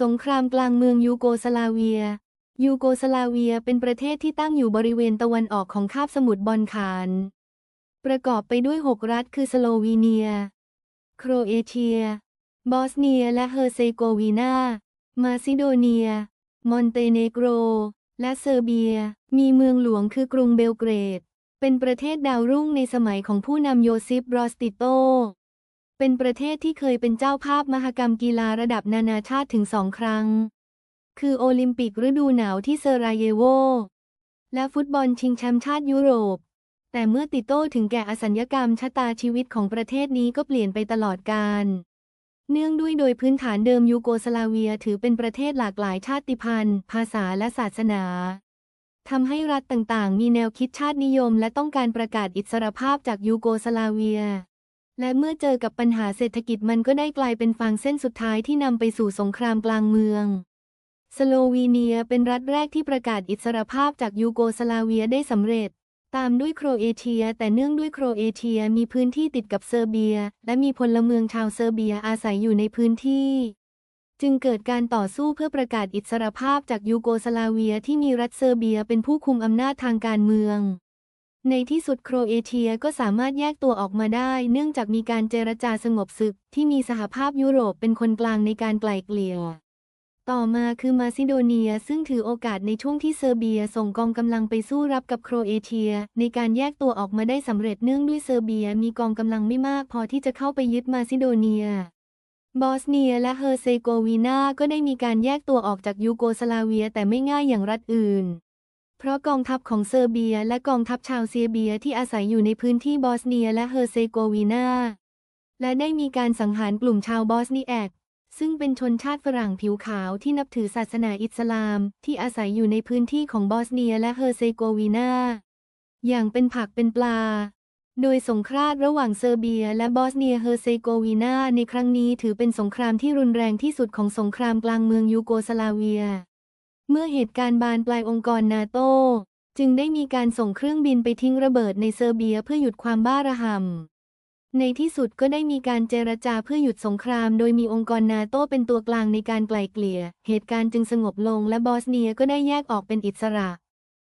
สงครามกลางเมืองยูโกสลาเวีย ยูโกสลาเวียเป็นประเทศที่ตั้งอยู่บริเวณตะวันออกของคาบสมุทรบอลขาน ประกอบไปด้วย 6 รัฐคือสโลวีเนีย โครเอเชีย บอสเนียและเฮอร์เซโกวีนา มาซิโดเนีย มอนเตเนโกร และเซอร์เบีย มีเมืองหลวงคือกรุงเบลเกรด เป็นประเทศดาวรุ่งในสมัยของผู้นำโยซิฟ บรอสติโต เป็นประเทศที่เคยเป็นเจ้าภาพมหกรรมกีฬาระดับนานาชาติถึงสองครั้ง คือโอลิมปิกฤดูหนาวที่เซราเยโว และฟุตบอลชิงแชมป์ชาติยุโรป แต่เมื่อติโต้ถึงแก่อสัญญกรรมชะตาชีวิตของประเทศนี้ก็เปลี่ยนไปตลอดกาลเนื่องด้วยโดยพื้นฐานเดิมยูโกสลาเวียถือเป็นประเทศหลากหลายชาติพันธุ์ ภาษาและศาสนาทำให้รัฐต่างๆ มีแนวคิดชาตินิยม และต้องการประกาศอิสรภาพจากยูโกสลาเวีย และเมื่อเจอกับปัญหาเศรษฐกิจมันก็ได้กลายเป็นฟางเส้นสุดท้ายที่นำไปสู่สงครามกลางเมือง สโลวีเนียเป็นรัฐแรกที่ประกาศอิสรภาพจากยูโกสลาเวียได้สำเร็จ ตามด้วยโครเอเชีย แต่เนื่องด้วยโครเอเชียมีพื้นที่ติดกับเซอร์เบีย และมีพลเมืองชาวเซอร์เบียอาศัยอยู่ในพื้นที่ จึงเกิดการต่อสู้เพื่อประกาศอิสรภาพจากยูโกสลาเวียที่มีรัฐเซอร์เบียเป็นผู้คุมอำนาจทางการเมือง ในที่สุดโครเอเชียก็สามารถแยกตัวออกมาได้ เนื่องจากมีการเจรจาสงบศึก ที่มีสหภาพยุโรปเป็นคนกลางในการไกล่เกลี่ย ต่อมาคือมาซิโดเนียซึ่งถือโอกาสในช่วงที่เซอร์เบียส่งกองกำลังไปสู้รับกับโครเอเชีย ในการแยกตัวออกมาได้สำเร็จเนื่องด้วยเซอร์เบียมีกองกำลังไม่มากพอที่จะเข้าไปยึดมาซิโดเนียบอสเนียและเฮอร์เซโกวีนาก็ได้มีการแยกตัวออกจากยูโกสลาเวียแต่ไม่ง่ายอย่างรัฐอื่น เพราะกองทัพของเซอร์เบียและกองทัพชาวเซียเบียที่อาศัยอยู่ในพื้นที่บอสเนียและเฮอร์เซโกวีนาและได้มีการสังหารกลุ่มชาวบอสเนีแอกซึ่งเป็นชนชาติฝรั่งผิวขาวที่นับถือศาสนาอิสลาม ที่อาศัยอยู่ในพื้นที่ของบอสเนียและเฮอร์เซโกวีนาอย่างเป็นผักเป็นปลา โดยสงครามระหว่างเซอร์เบีย และบอสเนียเฮอร์เซโกวีนาในครั้งนี้ถือเป็นสงครามที่รุนแรงที่สุดของสงครามกลางเมืองยูโกสลาเวีย เมื่อเหตุการณ์บานปลายองค์กรนาโตจึงได้มีการส่งเครื่องบินไปทิ้งระเบิดในเซอร์เบียเพื่อหยุดความบ้าระห่ำในที่สุดก็ได้มีการเจรจาเพื่อหยุดสงคราม โดยมีองค์กรนาโตเป็นตัวกลางในการไกล่เกลี่ย เหตุการณ์จึงสงบลงและบอสเนียก็ได้แยกออกเป็นอิสระ